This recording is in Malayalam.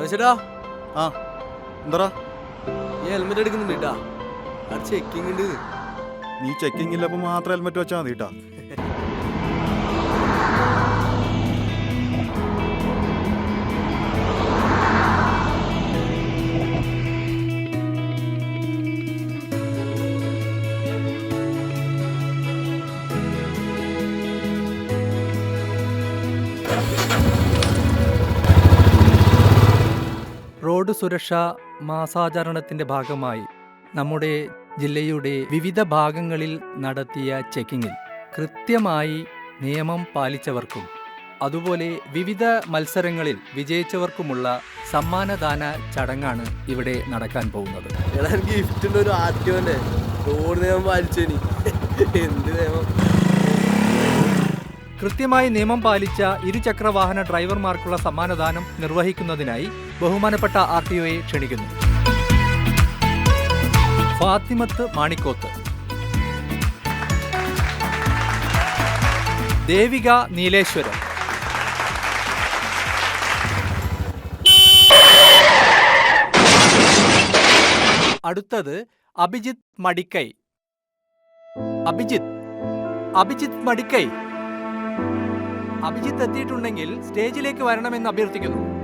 ദിനേശേട്ടാ ആ എന്താ ഈ ഹെൽമെറ്റ് എടുക്കുന്നുണ്ട് കേട്ടാ അത് ചെക്കിംഗ് ഉണ്ട്. നീ ചെക്കിംഗ് ഇല്ലപ്പോ മാത്രം ഹെൽമെറ്റ് വെച്ചാൽ മതി കേട്ടാ റോഡ് സുരക്ഷാ മാസാചരണത്തിന്റെ ഭാഗമായി നമ്മുടെ ജില്ലയുടെ വിവിധ ഭാഗങ്ങളിൽ നടത്തിയ ചെക്കിങ്ങിൽ കൃത്യമായി നിയമം പാലിച്ചവർക്കും അതുപോലെ വിവിധ മത്സരങ്ങളിൽ വിജയിച്ചവർക്കുമുള്ള സമ്മാനദാന ചടങ്ങാണ് ഇവിടെ നടക്കാൻ പോകുന്നത്. ഗിഫ്റ്റിന്റെ ഒരു ആദ്യം അല്ലേ? ഒരു ആർട്ടിയോന്റെ റോഡ് നിയമം പാലിച്ചേനി. എന്ത് നിയമം? കൃത്യമായി നിയമം പാലിച്ച ഇരുചക്ര വാഹന ഡ്രൈവർമാർക്കുള്ള സമ്മാനദാനം നിർവഹിക്കുന്നതിനായി ബഹുമാനപ്പെട്ട ആർ ടി ഒയെ ക്ഷണിക്കുന്നു. ഫാത്തിമത്ത് മാണിക്കോത്ത്. ദേവിക നീലേശ്വരം. അടുത്തത് അഭിജിത്ത് മടിക്കൈ. അഭിജിത്ത്. അഭിജിത്ത് മടിക്കൈ. അഭിജിത്ത് എത്തിയിട്ടുണ്ടെങ്കിൽ സ്റ്റേജിലേക്ക് വരണമെന്ന് അഭ്യർത്ഥിക്കുന്നു.